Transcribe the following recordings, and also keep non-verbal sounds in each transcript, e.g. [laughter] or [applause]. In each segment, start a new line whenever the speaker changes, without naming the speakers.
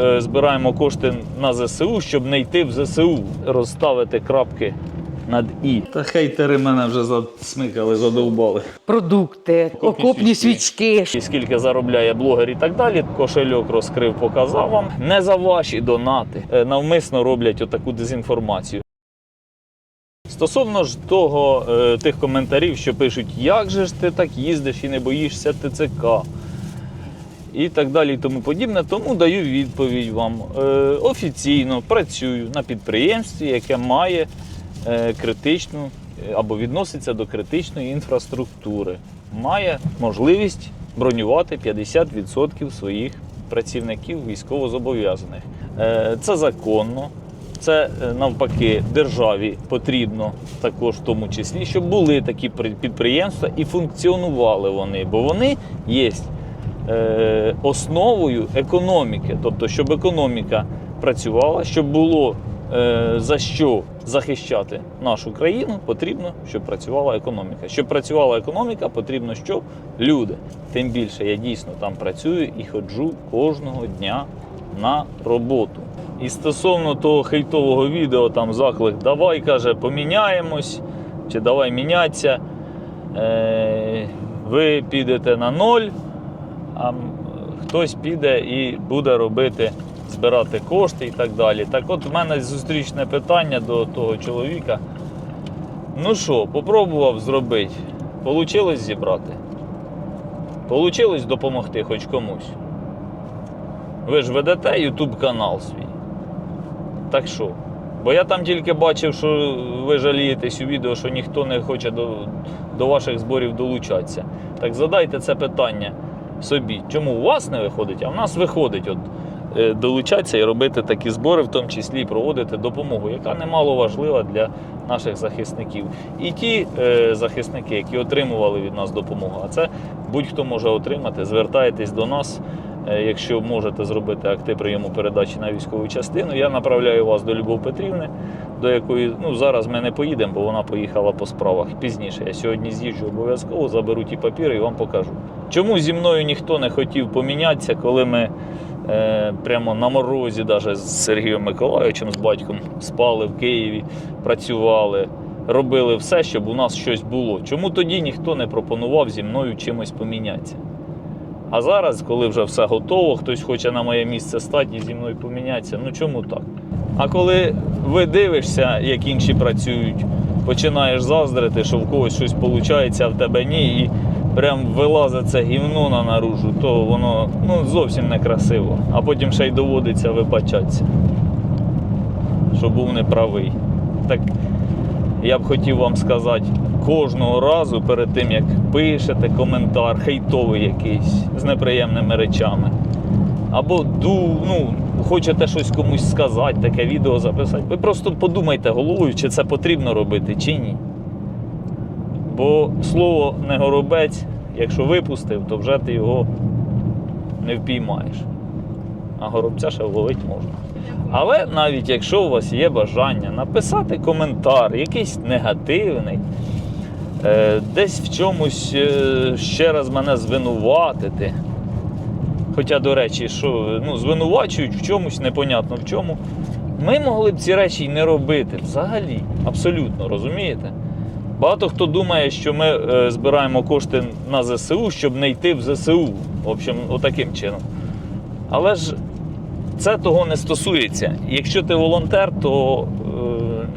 е, збираємо кошти на ЗСУ, щоб не йти в ЗСУ, розставити крапки над І. Та хейтери мене вже засмикали, задовбали.
продукти,
Окопні
окопні
свічки.
свічки.
І скільки заробляє блогер і так далі. Кошельок розкрив, показав вам. Не за ваші донати. Е, Навмисно роблять отаку дезінформацію. Стосовно ж того, е, тих коментарів, що пишуть, як же ж ти так їздиш і не боїшся ТЦК. І так далі, і тому подібне. Тому даю відповідь вам. Е, офіційно працюю на підприємстві, яке має е, критичну е, або відноситься до критичної інфраструктури. Має можливість бронювати 50% своїх працівників військовозобов'язаних. Е, Це законно. Це е, навпаки державі потрібно також в тому числі, щоб були такі підприємства і функціонували вони, бо вони є е, основою економіки, тобто, щоб економіка працювала, щоб було е, за що захищати нашу країну, потрібно, щоб працювала економіка. Щоб працювала економіка, потрібно що? Люди. Тим більше я дійсно там працюю і ходжу кожного дня на роботу. І стосовно того хейтового відео, там заклик давай каже, поміняємось, чи давай мінятися. Е, ви підете на ноль, а хтось піде і буде робити, збирати кошти і так далі. Так от в мене зустрічне питання до того чоловіка. Ну що, попробував зробити. Получилось зібрати? Получилось допомогти хоч комусь. Ви ж ведете YouTube канал свій. Так що? Бо я там тільки бачив, що ви жалієтесь у відео, що ніхто не хоче до, до ваших зборів долучатися. Так задайте це питання собі. Чому у вас не виходить, а в нас виходить от, е, долучатися і робити такі збори, в тому числі і проводити допомогу, яка немало важлива для наших захисників. І ті е, захисники, які отримували від нас допомогу, а це будь-хто може отримати, звертайтесь до нас. Е, Якщо можете зробити акти прийому передачі на військову частину, я направляю вас до Любов Петрівни, до якої ну зараз ми не поїдемо, бо вона поїхала по справах пізніше. Я сьогодні з'їжджу обов'язково, заберу ті папіри і вам покажу. Чому зі мною ніхто не хотів помінятися, коли ми е, прямо на морозі, навіть з Сергієм Миколайовичем, з батьком, спали в Києві, працювали, робили все, щоб у нас щось було. Чому тоді ніхто не пропонував зі мною чимось помінятися? А зараз, коли вже все готово, хтось хоче на моє місце стати і зі мною помінятися. Ну чому так? А коли ви дивишся, як інші працюють, починаєш заздрити, що в когось щось виходить, а в тебе ні, і прям вилазить це гівно на наружу, то воно ну, зовсім не красиво. А потім ще й доводиться вибачатися, що був неправий. Так я б хотів вам сказати, кожного разу перед тим, як пишете коментар, хейтовий якийсь з неприємними речами. Або ну, хочете щось комусь сказати, таке відео записати. Ви просто подумайте головою, чи це потрібно робити, чи ні. Бо слово не горобець, якщо випустив, то вже ти його не впіймаєш. А горобця ще вловити можна. Але навіть якщо у вас є бажання написати коментар, якийсь негативний, е, десь в чомусь е, ще раз мене звинуватити. Хоча, до речі, що ну, звинувачують в чомусь, непонятно в чому. Ми могли б ці речі й не робити взагалі, абсолютно, розумієте? Багато хто думає, що ми е, збираємо кошти на ЗСУ, щоб не йти в ЗСУ. В общем, отаким чином. Але ж це того не стосується. Якщо ти волонтер, то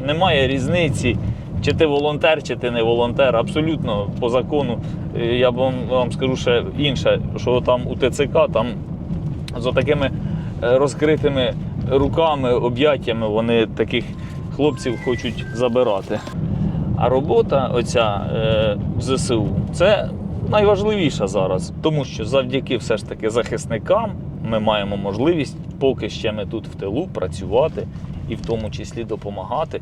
е, немає різниці, чи ти волонтер, чи ти не волонтер. Абсолютно по закону. Е, Я вам, вам скажу ще інше, що там у ТЦК там з такими розкритими руками, об'яттями вони таких хлопців хочуть забирати. А робота оця е, ЗСУ це найважливіша зараз, тому що завдяки все ж таки захисникам ми маємо можливість, поки ще ми тут в тилу, працювати і в тому числі допомагати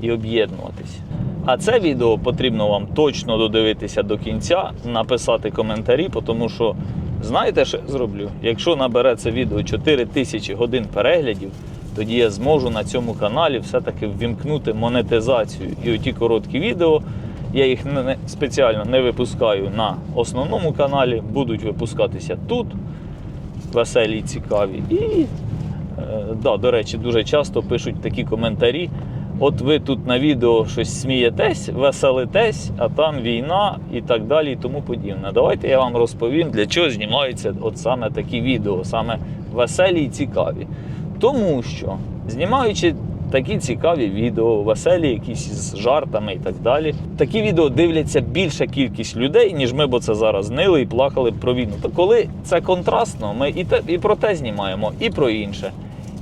і об'єднуватись. А це відео потрібно вам точно додивитися до кінця, написати коментарі, тому що знаєте, що я зроблю? Якщо набере це відео 4 тисячі годин переглядів, тоді я зможу на цьому каналі все-таки ввімкнути монетизацію. І оті короткі відео, я їх не, спеціально не випускаю на основному каналі, будуть випускатися тут, веселі і цікаві. І да, до речі, дуже часто пишуть такі коментарі. От ви тут на відео щось смієтесь, веселитесь, а там війна і так далі, і тому подібне. Давайте я вам розповім, для чого знімаються от саме такі відео, саме веселі і цікаві. Тому що, знімаючи такі цікаві відео, веселі, якісь з жартами і так далі, такі відео дивляться більша кількість людей, ніж ми, бо це зараз нили і плакали про війну. То коли це контрастно, ми і, те, і про те знімаємо, і про інше.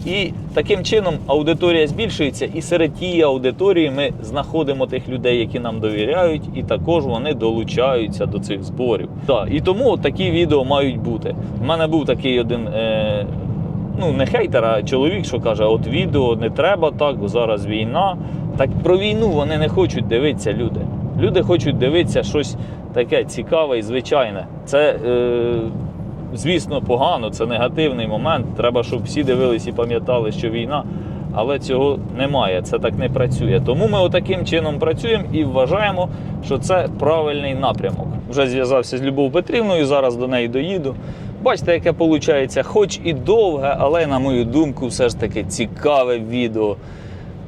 І таким чином аудиторія збільшується, і серед тієї аудиторії ми знаходимо тих людей, які нам довіряють, і також вони долучаються до цих зборів. Так, і тому такі відео мають бути. У мене був такий один. Е- Ну, не хейтер, а чоловік, що каже, от відео не треба так, бо зараз війна. Так про війну вони не хочуть дивитися люди. Люди хочуть дивитися щось таке цікаве і звичайне. Це, е, звісно, погано, це негативний момент. Треба, щоб всі дивились і пам'ятали, що війна. Але цього немає, це так не працює. Тому ми отаким чином працюємо і вважаємо, що це правильний напрямок. Вже зв'язався з Любов Петрівною, зараз до неї доїду. Бачите, яке виходить, хоч і довге, але, на мою думку, все ж таки цікаве відео.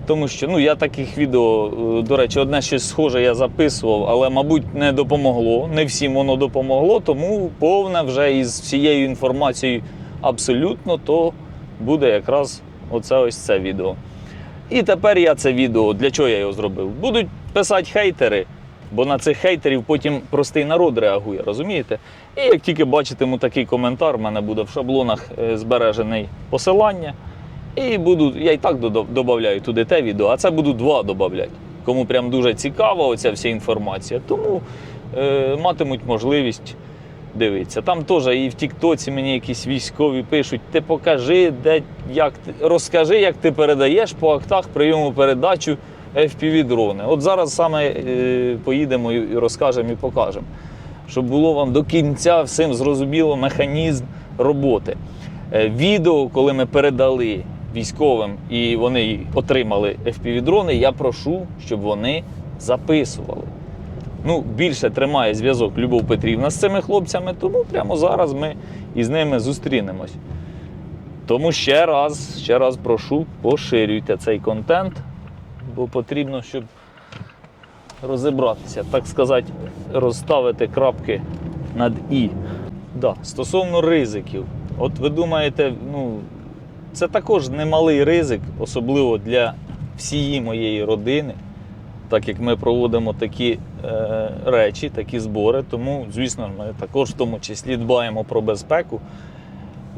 Тому що ну, я таких відео, е, до речі, одне щось схоже я записував, але, мабуть, не допомогло. Не всім воно допомогло, тому повне вже із всією інформацією абсолютно, то буде якраз оце ось це відео. І тепер я це відео, для чого я його зробив? Будуть писати хейтери, бо на цих хейтерів потім простий народ реагує, розумієте? І як тільки бачитиму такий коментар, в мене буде в шаблонах е, збережений посилання. І буду, я і так додаю туди те відео, а це буду два додати. Кому прям дуже цікава оця вся інформація, тому е, матимуть можливість дивитися. Там теж і в Тіктоці мені якісь військові пишуть: ти покажи, де, як ти, розкажи, як ти передаєш по актах прийому передачу FPV-дрони. От зараз саме е, поїдемо і розкажемо і покажемо, щоб було вам до кінця всім зрозуміло механізм роботи. Е, відео, коли ми передали військовим і вони отримали FPV-дрони, я прошу, щоб вони записували. Ну, більше тримає зв'язок Любов Петрівна з цими хлопцями, тому прямо зараз ми із ними зустрінемось. Тому ще раз, ще раз прошу, поширюйте цей контент, бо потрібно, щоб розібратися, так сказати, розставити крапки над І. Да, стосовно ризиків, от ви думаєте, ну, це також немалий ризик, особливо для всієї моєї родини, так як ми проводимо такі е, речі, такі збори. Тому, звісно, ми також в тому числі дбаємо про безпеку.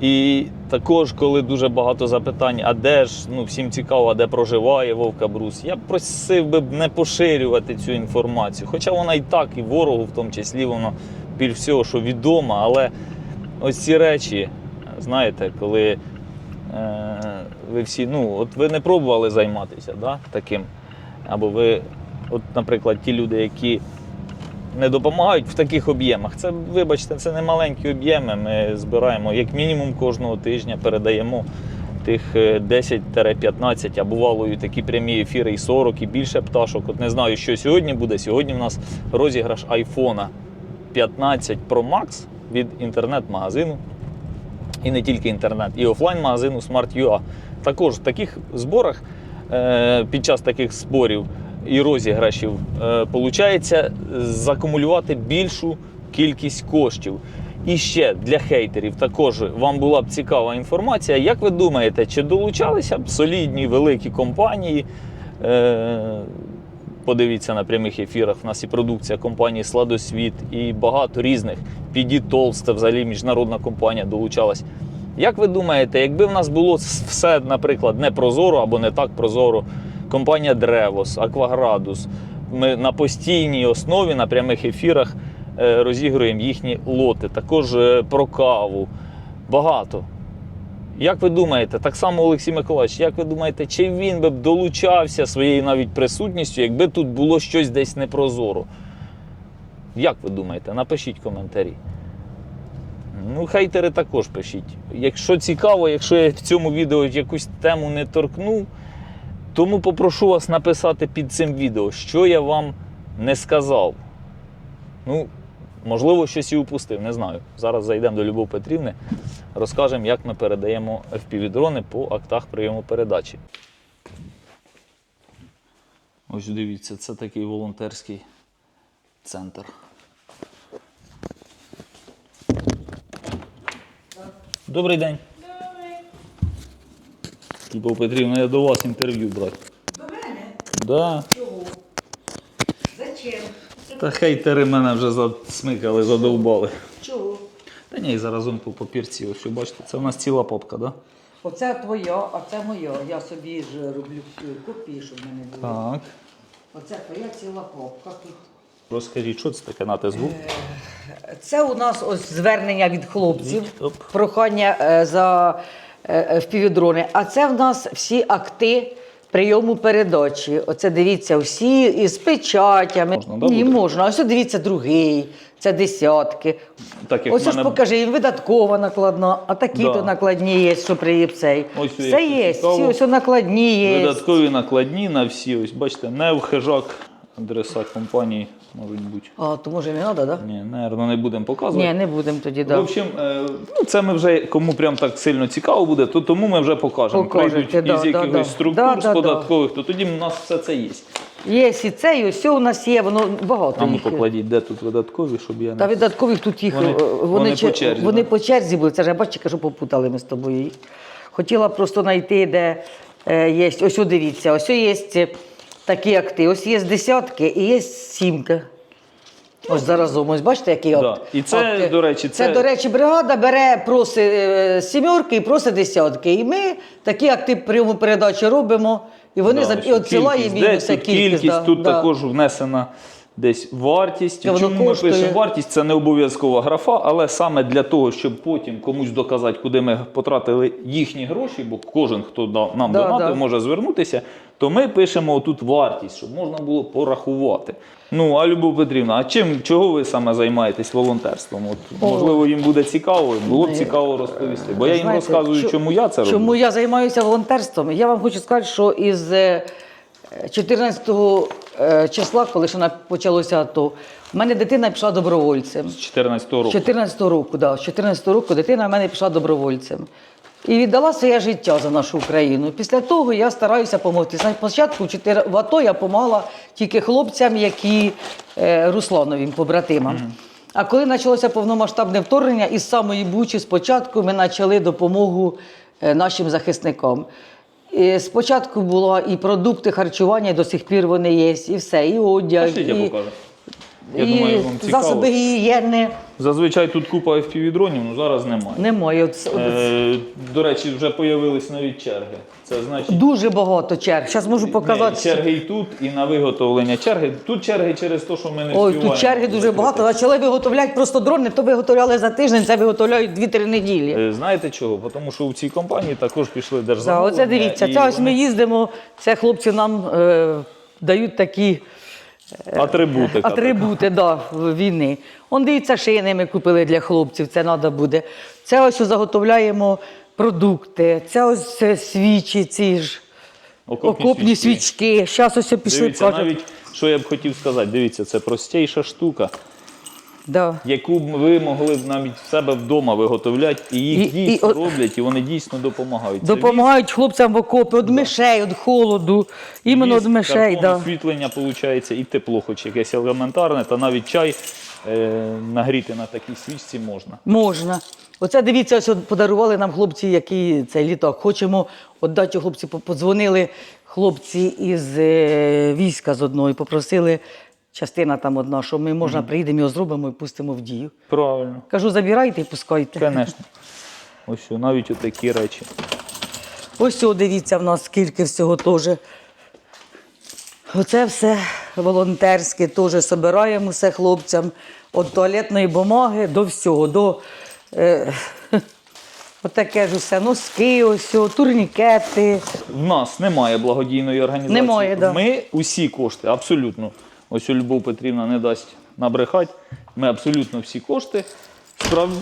І також, коли дуже багато запитань, а де ж, ну всім цікаво, а де проживає Вовка Брус, я просив би не поширювати цю інформацію. Хоча вона і так, і ворогу, в тому числі, воно більш всього, що відомо, але ось ці речі, знаєте, коли е, ви всі, ну, от ви не пробували займатися да, таким. Або ви, от, наприклад, ті люди, які не допомагають в таких об'ємах. Це, вибачте, це не маленькі об'єми. Ми збираємо як мінімум кожного тижня, передаємо тих е, 10-15, а бувало і такі прямі ефіри і 40, і більше пташок. От не знаю, що сьогодні буде. Сьогодні в нас розіграш айфона 15 Pro Max від інтернет-магазину. І не тільки інтернет, і офлайн-магазину Smart.ua. Також в таких зборах, е, під час таких зборів і розіграшів, виходить закумулювати більшу кількість коштів. І ще для хейтерів також вам була б цікава інформація. Як ви думаєте, чи долучалися б солідні великі компанії? Е, Подивіться на прямих ефірах. У нас і продукція компанії Сладосвіт, і багато різних. PD Толст, це взагалі міжнародна компанія долучалась. Як ви думаєте, якби в нас було все, наприклад, не прозоро або не так прозоро, компанія Древос, Акваградус, ми на постійній основі на прямих ефірах е, розігруємо їхні лоти, також е, про каву. Багато. Як ви думаєте, так само Олексій Миколаївич, як ви думаєте, чи він би долучався своєю навіть присутністю, якби тут було щось десь непрозоро? Як ви думаєте? Напишіть коментарі. Ну, хейтери також пишіть. Якщо цікаво, якщо я в цьому відео якусь тему не торкнув, тому попрошу вас написати під цим відео, що я вам не сказав. Ну, Можливо, щось і упустив, не знаю. Зараз зайдемо до Любов Петрівни, розкажемо, як ми передаємо FPV-дрони по актах прийому передачі. Ось дивіться, це такий волонтерський центр. Добрий день. Любов Петрівна, я до вас інтерв'ю брати.
До мене?
Да.
Чого? Зачем?
Та хейтери мене вже засмикали, задовбали.
Чого?
Та ні, заразом по папірці, ось що бачите, це у нас ціла папка, да?
Оце твоя, а це моя. Я собі ж роблю е, копії, щоб в мене було.
Так.
Оце твоя ціла попка тут.
Розкажіть, що це таке на те?
Це у нас ось звернення від хлопців,
Оп.
прохання е, за е, впівдрони. А це в нас всі акти прийому передачі. Оце дивіться, всі із печатями.
Можна, да,
Ні,
буде?
можна. Ось дивіться, другий. Це десятки.
Так як
Ось
в
ж покажи, їм видаткова накладна, а такі
Да.
то накладні є, що при цей.
Ось
Все
як
є,
цікаво.
всі ось накладні є.
Видаткові накладні на всі, ось бачите, не в хижак адреса компанії можуть бути.
А, то може не треба, так?
Ні, наверно, не будемо показувати.
Ні, не будемо тоді,
В общем, е, ну це ми вже кому прям так сильно цікаво буде, то тому ми вже покажемо.
Покажете,
Прийдуть
да,
із
да,
якихось
да.
структур
Да,
з
да, да.
податкових, то тоді у нас все це є.
Є і це, і все у нас є, воно багато
А ну
їх.
покладіть, де тут видаткові, щоб я
Та
не.
видаткових тут їх
Вони-
е, вони,
по черзі,
вони
да?
по черзі були. Це ж я бачу, кажу, попутали ми з тобою. Хотіла просто знайти, де е, є. Ось о, дивіться, ось о є такі акти. Ось є десятки і є сімка. Ось заразом, ось бачите, який
Да.
от.
І це,
акти.
до речі,
це,
це-
до речі, бригада бере, просить е, сімерки і просить десятки. І ми такі акти прийому передачі робимо, і вони
Да,
за... і відсилаємо
кількість, де
все
тут
кількість.
кількість,
да,
тут
да.
також внесена десь вартість.
Воно
Чому ми
коштує.
пишемо вартість? Це не обов'язкова графа, але саме для того, щоб потім комусь доказати, куди ми потратили їхні гроші, бо кожен, хто нам
Да,
донатив,
да.
може звернутися, то ми пишемо тут вартість, щоб можна було порахувати. Ну, а Любов Петрівна, а чим чого ви саме займаєтесь волонтерством? От, можливо, їм буде цікаво, було б цікаво розповісти. Бо я їм
Знаєте,
розказую,
чо-
чому я це роблю.
Чому я займаюся волонтерством? Я вам хочу сказати, що із е, 14 е, числа, коли ще почалося АТО, в мене дитина пішла добровольцем.
З 14-го
З
року.
14 року, да, з 14 року дитина в мене пішла добровольцем. І віддала своє життя за нашу Україну. Після того я стараюся допомогти. Спочатку в АТО я допомагала тільки хлопцям, які е, Руслановим, побратимам. А коли почалося повномасштабне вторгнення, із самої Бучі спочатку ми почали допомогу е, нашим захисникам. І спочатку було і продукти харчування, і до сих пір вони є, і все, і одяг,
Пошліть, я
і,
покажу. Я
і
думаю, вам цікаво.
засоби гігієни.
Зазвичай тут купа FPV-дронів, ну зараз немає.
Немає. От,
Е, до речі, вже з'явились навіть черги. Це значить
Дуже багато черг. Зараз можу показати.
Ні, черги і тут, і на виготовлення черги. Тут черги через те, що ми не
Ой,
встигаємо
тут черги дуже багато. Почали виготовляти просто дрони, то виготовляли за тиждень, це виготовляють 2-3 неділі.
Е, Знаєте чого? Тому що в цій компанії також пішли держзамовлення.
оце дивіться,
і
це ось ми
вони-
їздимо, це хлопці нам е, дають такі
атрибути.
атрибути да, війни. Он дивіться, шини ми купили для хлопців, це треба буде. Це ось заготовляємо продукти, це ось е, свічі, ці ж
Окопні
окопні
свічки.
свічки. Зараз ось пішли.
Дивіться,
кажуть.
навіть що я б хотів сказати, дивіться, це простіша штука,
Да.
яку б ви могли б навіть в себе вдома виготовляти, і їх
І- і
дійсно
от-
роблять, і вони дійсно допомагають. Це
Допомагають хлопцям в окопі від мишей, від холоду. Іменно від мишей.
картон,
Да.
освітлення виходить, і тепло, хоч якесь елементарне, та навіть чай е, нагріти на такій свічці можна.
Можна. Оце дивіться, ось от подарували нам хлопці, який цей літак. Хочемо віддати хлопці. по- Подзвонили хлопці із е, війська з одної, попросили. Частина там одна, що ми можна приїдемо, його зробимо і пустимо в дію.
Правильно,
Кажу, забирайте і пускайте.
звісно. Ось навіть отакі речі.
Ось цього дивіться в нас скільки всього теж. Оце все волонтерське, теж збираємо все хлопцям. Від туалетної бумаги до всього. До, е, [laughs] отаке ж усе, носки, ось, о, турнікети.
В нас немає благодійної організації.
Немає, да.
Ми усі кошти, абсолютно. Ось у Любов Петрівна не дасть набрехати. Ми абсолютно всі кошти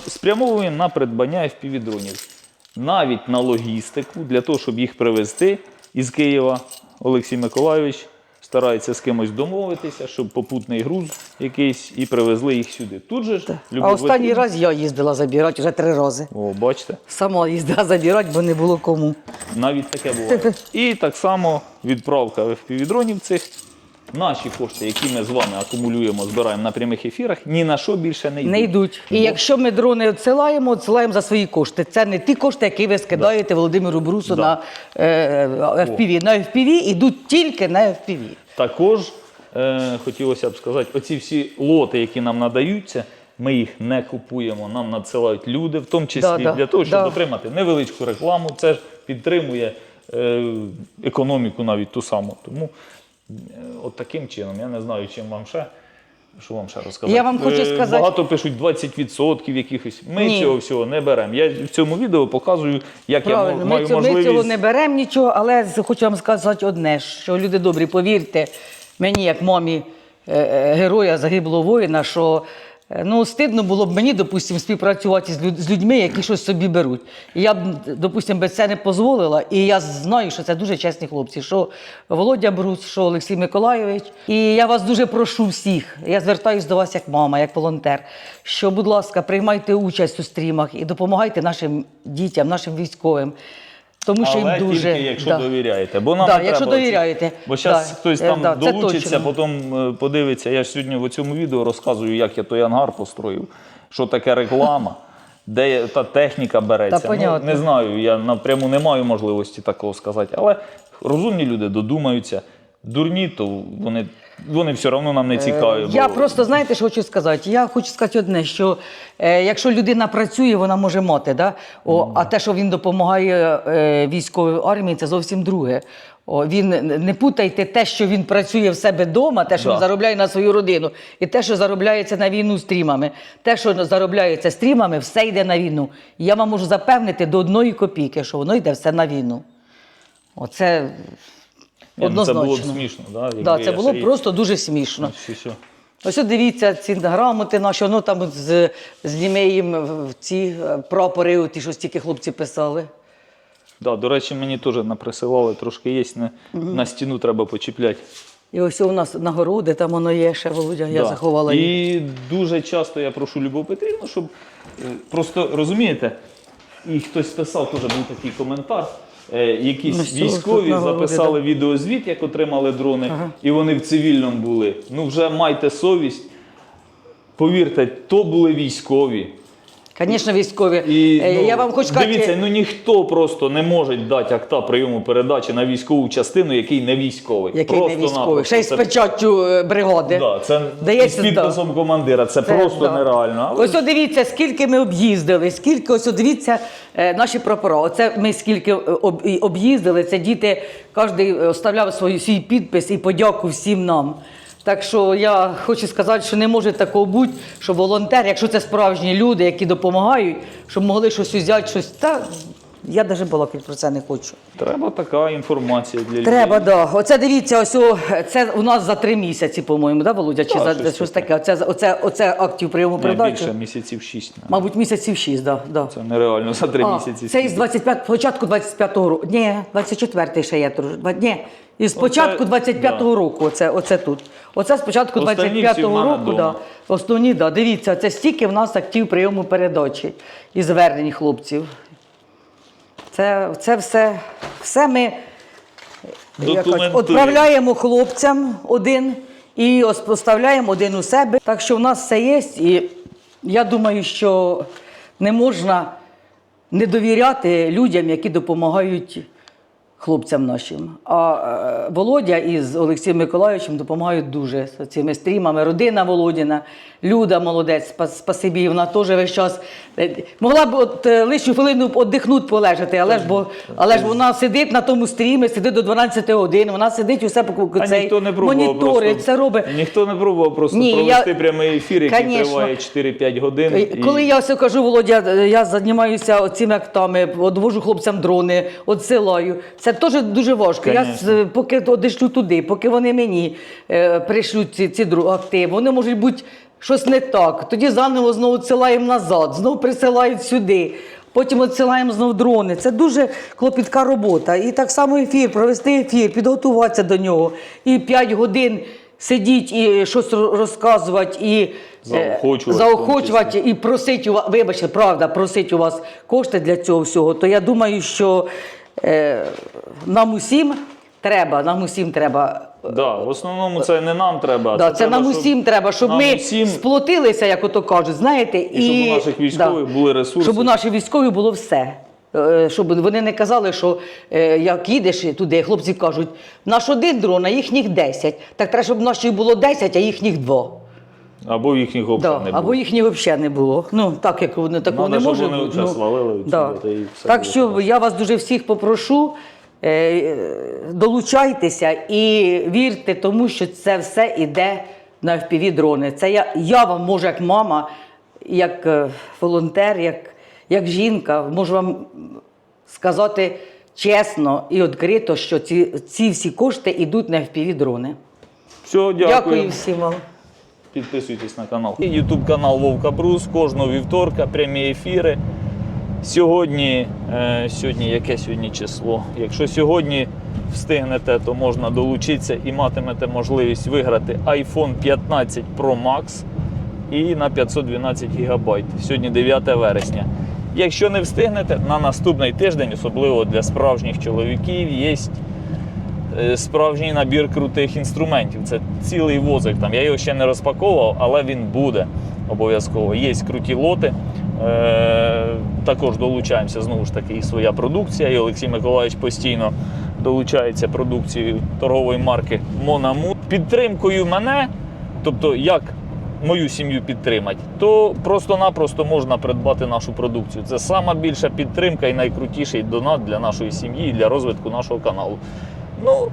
спрямовуємо на придбання FPV-дронів. Навіть на логістику, для того, щоб їх привезти із Києва. Олексій Миколайович старається з кимось домовитися, щоб попутний груз якийсь і привезли їх сюди. Тут же ж
А останній раз я їздила забирати вже три рази.
О, бачите,
Сама їздила забирати, бо не було кому.
навіть таке буває. [laughs] І так само відправка FPV-дронів цих. Наші кошти, які ми з вами акумулюємо, збираємо на прямих ефірах, ні на що більше не йдуть.
Не йдуть. І якщо ми дрони відсилаємо, відсилаємо за свої кошти. Це не ті кошти, які ви скидаєте Володимиру Брусу
Да.
на е, FPV. На FPV йдуть тільки на FPV.
Також е, хотілося б сказати, оці всі лоти, які нам надаються, ми їх не купуємо. Нам надсилають люди, в тому числі
Да, да,
для того, щоб
да.
отримати невеличку рекламу. Це ж підтримує е, економіку навіть ту саму. Тому е, от таким чином, я не знаю, чим вам ще. Що вам ще розказати?
Я вам хочу
Е,
сказати-
Багато пишуть 20% якихось. Ми
Ні.
цього всього не беремо. Я в цьому відео показую, як
Правильно,
я маю
ми, цього,
можливість.
ми цього не беремо нічого, але хочу вам сказати одне, що люди добрі, повірте мені, як мамі е, е, героя загиблого воїна, що ну, стидно було б мені, допустимо, співпрацювати з, люд- з людьми, які щось собі беруть. І я б, допустимо, без це не дозволила. І я знаю, що це дуже чесні хлопці, що Володя Брус, що Олексій Миколайович. І я вас дуже прошу всіх, я звертаюся до вас як мама, як волонтер, що, будь ласка, приймайте участь у стрімах і допомагайте нашим дітям, нашим військовим. Тому що
Але
їм дуже
тільки якщо
да.
довіряєте. Бо нам
Да,
не
якщо
треба оці-
довіряєте.
Бо зараз
Да.
хтось
Е,
там
да,
долучиться, потім е, подивиться. Я ж сьогодні в цьому відео розказую, як я той ангар построїв, що таке реклама, де та техніка береться.
Та понятно.
ну, не знаю, я напряму не маю можливості такого сказати. Але розумні люди додумаються. Дурні, то вони, вони все одно нам не цікаві.
Е, Я
бо-
просто знаєте, що хочу сказати. Я хочу сказати одне, що е, якщо людина працює, вона може мати, да? О, а те, що він допомагає е, військовій армії, це зовсім друге. О, він не путайте те, що він працює в себе вдома, те, що
Да.
він заробляє на свою родину, і те, що заробляється на війну стрімами. Те, що заробляється стрімами, все йде на війну. І я вам можу запевнити до одної копійки, що воно йде все на війну. Оце
Ні, ну, Це
однозначно.
було б смішно. Да?
Да, це було
ще
просто дуже смішно. Ось от дивіться ці грамоти наші, воно там з, з лімеєм в ці е, прапори, ті, що стільки хлопці писали.
Да, до речі, мені теж наприсилали, трошки є, на, на стіну треба почіпляти.
І ось у нас нагороди, там воно є ще, Володя, я заховала їх.
І дуже часто я прошу Любов Петрівну, щоб е, просто розумієте, і хтось писав, теж був такий коментар. Е, Якісь
Ну,
військові записали відеозвіт, як отримали дрони, і вони в цивільному були. Ну вже майте совість. Повірте, то були військові.
Звісно, військові.
І,
Е,
ну,
я вам хочу сказати,
Дивіться, ну ніхто просто не може дати акта прийому передачі на військову частину, який не військовий.
який не військовий. Ще й з печаттю е, бригади.
Да, це
Дається,
із підписом командира. Це,
Це,
просто
да.
нереально. Але
Ось дивіться, скільки ми об'їздили, скільки ось дивіться е, наші прапора. Оце ми скільки об'їздили. Це діти, кожен оставляв свій підпис і подяку всім нам. Так що я хочу сказати, що не може такого бути, що волонтер, якщо це справжні люди, які допомагають, щоб могли щось взяти, щось. Та я навіть балакати про це не хочу.
треба така інформація для
Треба,
людей.
да. Оце дивіться, ось о, це у нас за три місяці, по-моєму, да, Володя? Чи
Да,
за
щось
щось
таке.
Оце, оце, оце актів прийому
Не,
передачі.
більше місяців шість. навіть.
Мабуть, місяців шість, да, да.
Це нереально за три
А,
місяці.
Це із 25, початку 25-го року. Ні, 24-й ще є. Два- Ні, із початку 25-го
да.
року, оце, оце тут. Оце з початку
Останні всі
25-го
мене
року, да.
дома.
Основні, да. Дивіться, це стільки в нас актів прийому передачі і звернень хлопців. Це, це все, все ми відправляємо хлопцям один і ос- поставляємо один у себе. Так що в нас все є. І я думаю, що не можна не довіряти людям, які допомагають хлопцям нашим. А е, Володя із Олексієм Миколайовичем допомагають дуже з цими стрімами. Родина Володіна, Люда молодець, спасибі, вона теж весь час. е, Могла б от е, лише хвилину віддихнути, полежати, але ж бо але ж вона сидить на тому стрімі, сидить до 12 годин, вона сидить усе по цей
ніхто не пробував
моніторить,
просто,
це робить.
Ніхто не пробував просто
Ні,
провести
я-
прямий ефір, який
Конечно.
триває 4-5 годин.
Е,
і-
Коли я все кажу, Володя, я займаюся цими актами, одвожу хлопцям дрони, відсилаю. Це теж дуже важко. Я
Конечно.
с- поки одішлю туди, поки вони мені е, пришлють ці, ці дру- акти, вони можуть бути щось не так. Тоді заново знову відсилаємо назад, знову присилають сюди. потім відсилаємо знов дрони. Це дуже клопітка робота. І так само ефір, провести ефір, підготуватися до нього. І 5 годин сидіть і щось розказувати, і е,
Заохочувати,
заохочувати і просить у вас, вибачте, правда, просить у вас кошти для цього всього. То я думаю, що нам усім треба, нам усім треба.
Да, в основному це не нам треба.
Да, це
треба,
нам
щоб
усім треба, щоб ми
усім-
сплотилися, як ото кажуть, знаєте, і,
І щоб у наших військових були ресурси.
Щоб у наших військових було все. Е, Щоб вони не казали, що е, як їдеш туди, хлопці кажуть, наш один дрон, а їхніх 10. Так треба, щоб наших було 10, а їхніх 2.
Або їхніх
Да,
взагалі не
або
було.
їхніх взагалі не було. Ну, так як вони такого не може
вони
бути.
оце свалили
да.
і все
Так
було
що я вас дуже всіх попрошу, е, долучайтеся і вірте тому, що це все йде на fpv дрони. Це я, я вам можу як мама, як е, волонтер, як, як жінка, можу вам сказати чесно і відкрито, що ці, ці всі кошти йдуть на fpv дрони.
Все, дякую.
Дякую всім вам.
Підписуйтесь на канал. YouTube канал Вовка Брус кожного вівторка, прямі ефіри. Сьогодні, е, сьогодні яке сьогодні число? Якщо сьогодні встигнете, то можна долучитися і матимете можливість виграти iPhone 15 Pro Max і на 512 ГБ. Сьогодні 9 вересня. Якщо не встигнете, на наступний тиждень, особливо для справжніх чоловіків, є справжній набір крутих інструментів. Це цілий возик. Там. Я його ще не розпаковував, але він буде обов'язково. Є круті лоти. Е, також долучаємося знову ж таки і своя продукція. І Олексій Миколаївич постійно долучається продукцією торгової марки Монаму. Підтримкою мене, тобто як мою сім'ю підтримати, то просто-напросто можна придбати нашу продукцію. Це сама більша підтримка і найкрутіший донат для нашої сім'ї і для розвитку нашого каналу. Ну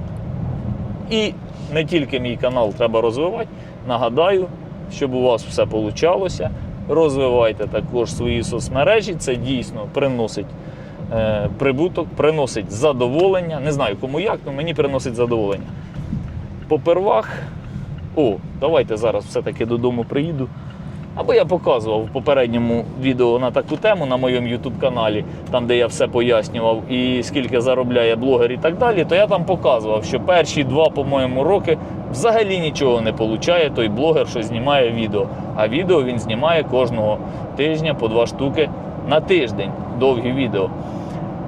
і не тільки мій канал треба розвивати. Нагадаю, щоб у вас все получалося. Розвивайте також свої соцмережі. Це дійсно приносить е, прибуток, приносить задоволення. Не знаю кому як, але мені приносить задоволення. Попервах, о, давайте зараз все-таки додому приїду. Або я показував в попередньому відео на таку тему на моєму YouTube каналі, там де я все пояснював і скільки заробляє блогер і так далі, то я там показував, що перші два, по-моєму, роки взагалі нічого не получає той блогер, що знімає відео. А відео він знімає кожного тижня по два штуки на тиждень. Довгі відео.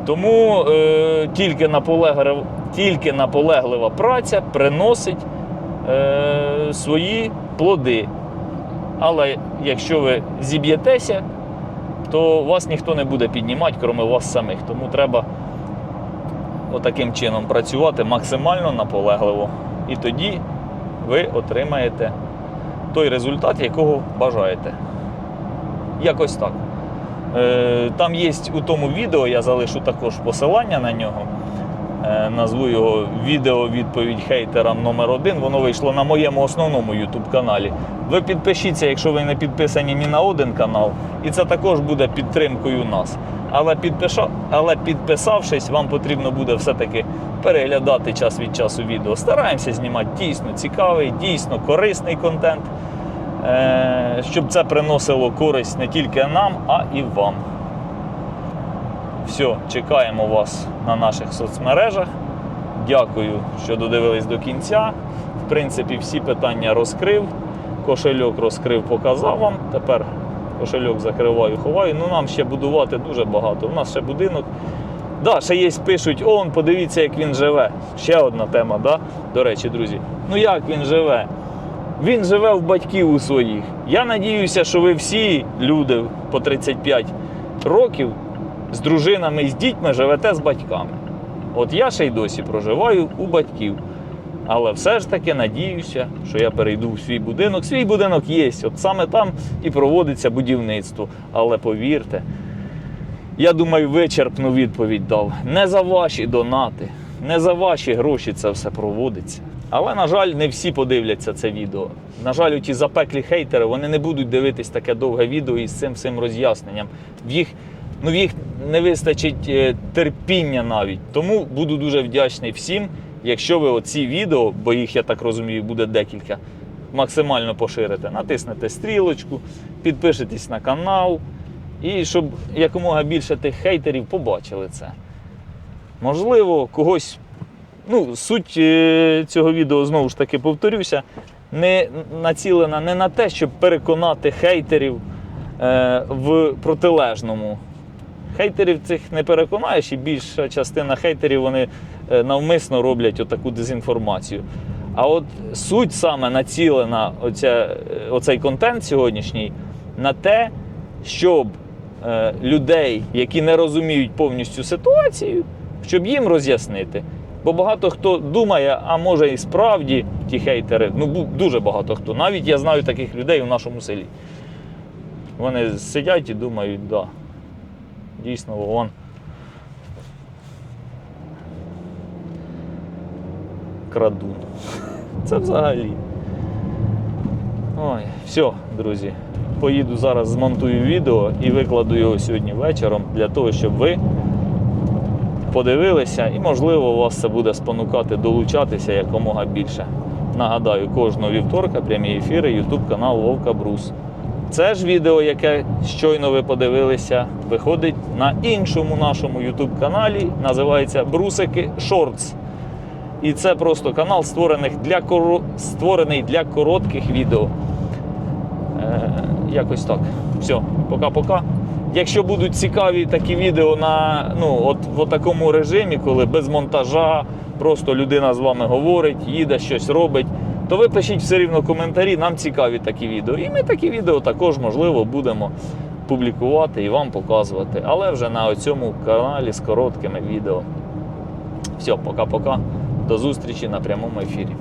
Тому е, тільки, наполеглива, тільки наполеглива праця приносить е, свої плоди. Але якщо ви зіб'єтеся, то вас ніхто не буде піднімати, крім вас самих. Тому треба отаким чином працювати максимально наполегливо. І тоді ви отримаєте той результат, якого бажаєте. Якось так. Е, Там є у тому відео, я залишу також посилання на нього. Е, Назву його відео відповідь хейтерам номер 1 Воно вийшло на моєму основному YouTube каналі. Ви підпишіться, якщо ви не підписані ні на один канал, і це також буде підтримкою нас. Але, підпиша... Але підписавшись, вам потрібно буде все-таки переглядати час від часу відео. Стараємося знімати дійсно цікавий, дійсно корисний контент, е, щоб це приносило користь не тільки нам, а і вам. Все, чекаємо вас на наших соцмережах. Дякую, що додивились до кінця. В принципі, всі питання розкрив. Кошельок розкрив, показав вам. Тепер кошельок закриваю, ховаю. Ну нам ще будувати дуже багато. У нас ще будинок. Да, ще є, пишуть, он, подивіться, як він живе. Ще одна тема, да? до речі, друзі. Ну як він живе? Він живе в батьків у своїх. Я надіюся, що ви всі люди по 35 років з дружинами і з дітьми живете з батьками. От я ще й досі проживаю у батьків. Але все ж таки надіюся, що я перейду в свій будинок. Свій будинок є, от саме там і проводиться будівництво. Але повірте, я думаю, вичерпну відповідь дав. Не за ваші донати, не за ваші гроші це все проводиться. Але, на жаль, не всі подивляться це відео. На жаль, ті запеклі хейтери вони не будуть дивитись таке довге відео із цим всім роз'ясненням. В їх, ну, в їх не вистачить е, терпіння навіть. Тому буду дуже вдячний всім, якщо ви оці відео, бо їх, я так розумію, буде декілька, максимально поширите. Натиснете стрілочку, підпишетесь на канал. І щоб якомога більше тих хейтерів побачили це. Можливо, когось. Ну, суть е, цього відео знову ж таки повторюся, не націлена не на те, щоб переконати хейтерів е, в протилежному. Хейтерів цих не переконаєш, і більша частина хейтерів вони е, навмисно роблять отаку дезінформацію. А от суть саме націлена, оця, е, оцей контент сьогоднішній, на те, щоб е, людей, які не розуміють повністю ситуацію, щоб їм роз'яснити. Бо багато хто думає, а може і справді ті хейтери, ну дуже багато хто. Навіть я знаю таких людей у нашому селі. Вони сидять і думають, да, дійсно, вон. Крадун. [laughs] Це взагалі. Ой, все, друзі. Поїду зараз, змонтую відео і викладу його сьогодні вечором для того, щоб ви подивилися і, можливо, вас це буде спонукати долучатися якомога більше. Нагадаю, кожного вівторка прямі ефіри YouTube канал Вовка Брус. Це ж відео, яке щойно ви подивилися, виходить на іншому нашому YouTube каналі, називається Брусики Шортс. І це просто канал, створений для, коро... створений для коротких відео. Е, якось так. Все, пока-пока. Якщо будуть цікаві такі відео на ну, от, в такому режимі, коли без монтажа, просто людина з вами говорить, їде, щось робить, то ви пишіть все рівно коментарі, нам цікаві такі відео. І ми такі відео також, можливо, будемо публікувати і вам показувати. Але вже на цьому каналі з короткими відео. Все, пока-пока. До зустрічі на прямому ефірі.